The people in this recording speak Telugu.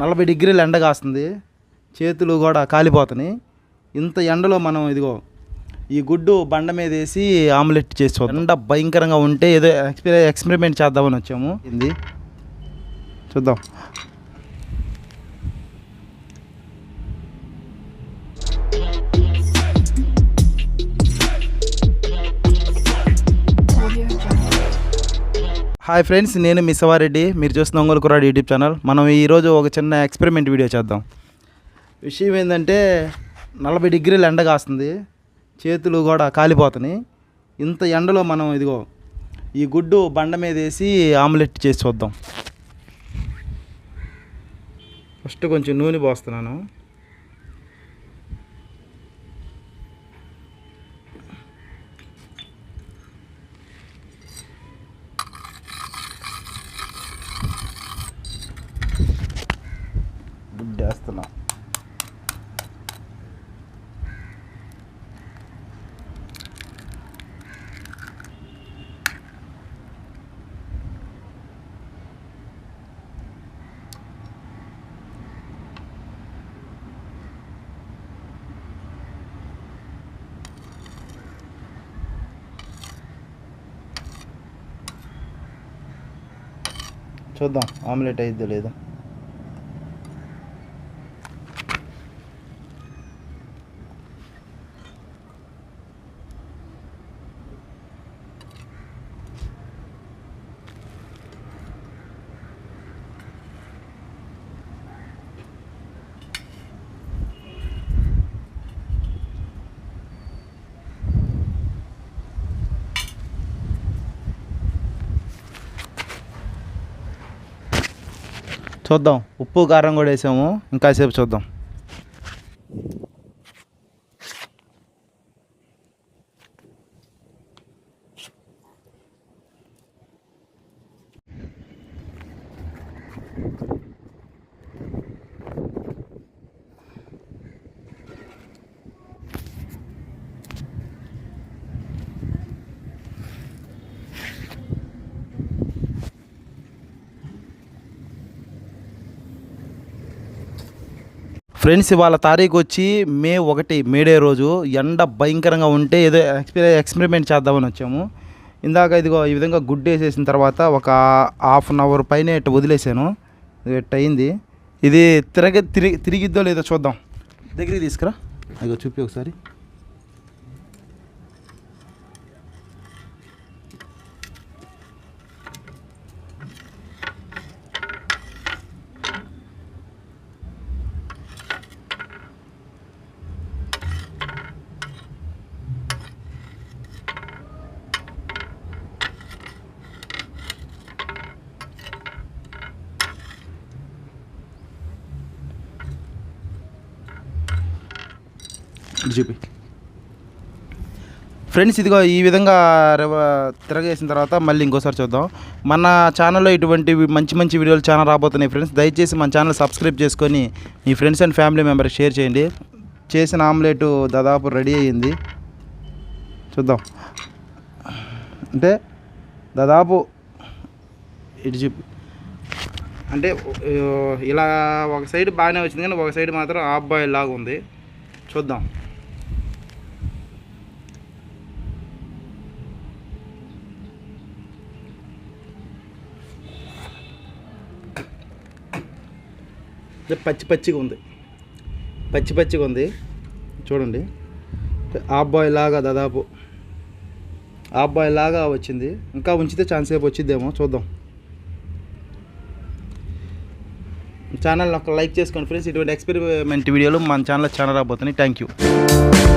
నలభై డిగ్రీలు ఎండ కాస్తుంది. చేతులు కూడా కాలిపోతున్నాయి. ఇంత ఎండలో మనం ఇదిగో ఈ గుడ్డు బండ మీద వేసి ఆమ్లెట్ చేసి ఎండ భయంకరంగా ఉంటే ఏదో ఎక్స్పెరి ఎక్స్పెరిమెంట్ చేద్దామని వచ్చాము. ఇది చూద్దాం. హాయ్ ఫ్రెండ్స్ నేను మీ శివారెడ్డి. మీరు చూస్తున్న ఒంగోలు కురాడు యూట్యూబ్ ఛానల్. మనం ఈరోజు ఒక చిన్న ఎక్స్పెరిమెంట్ వీడియో చేద్దాం. విషయం ఏంటంటే నలభై డిగ్రీలు ఎండ కాస్తుంది. చేతులు కూడా కాలిపోతున్నాయి. ఇంత ఎండలో మనం ఇదిగో ఈ గుడ్డు బండ మీద వేసి ఆమ్లెట్ చేసి చూద్దాం. ఫస్ట్ కొంచెం నూనె పోస్తున్నాను. చేస్తున్నాం. చూద్దాం ఆమ్లెట్ అయిద్దో లేదో. చూద్దాం. ఉప్పు కారం కూడా వేసాము. ఇంకా సేపు చూద్దాం. ఫ్రెండ్స్ ఇవాళ తారీఖు వచ్చి మే ఒకటి మేడే రోజు ఎండ భయంకరంగా ఉంటే ఏదో ఎక్స్పెరి ఎక్స్పెరిమెంట్ చేద్దామని వచ్చాము. ఇందాక ఇదిగో ఈ విధంగా గుడ్ వేసేసిన తర్వాత ఒక హాఫ్ అన్ అవర్ పైన ఇటు వదిలేసాను. ఇది అయింది. ఇది తిరగ తిరిగి తిరిగిద్దో లేదో చూద్దాం. దగ్గరికి తీసుకురా. అదిగో చూపి ఒకసారి. చూపి. ఫ్రెండ్స్ ఇదిగో ఈ విధంగా రెవ తిరగేసిన తర్వాత మళ్ళీ ఇంకోసారి చూద్దాం. మన ఛానల్లో ఇటువంటి మంచి మంచి వీడియోలు చాలా రాబోతున్నాయి ఫ్రెండ్స్. దయచేసి మన ఛానల్ సబ్స్క్రైబ్ చేసుకొని మీ friends and family members share చేయండి. చేసిన ఆమ్లెట్ దాదాపు రెడీ అయ్యింది. చూద్దాం. అంటే దాదాపు ఇటు చూపి. అంటే ఇలా ఒక సైడ్ బాగానే వచ్చింది కానీ ఒక సైడ్ మాత్రం ఆఫ్ బాయిల్ లాగా ఉంది. చూద్దాం. పచ్చి పచ్చిగా ఉంది. పచ్చి పచ్చిగా ఉంది. చూడండి. హాఫ్ బాయ్ లాగా దాదాపు. హాఫ్ బాయ్ లాగా వచ్చింది. ఇంకా ఉంచితే ఛాన్స్ సేపు వచ్చిద్దేమో చూద్దాం. ఛానల్ ఒక లైక్ చేసుకోండి ఫ్రెండ్స్ ఇటువంటి ఎక్స్పెరిమెంట్ వీడియోలు మన ఛానల్ ఛానల్ రాబోతున్నాయి. Thank you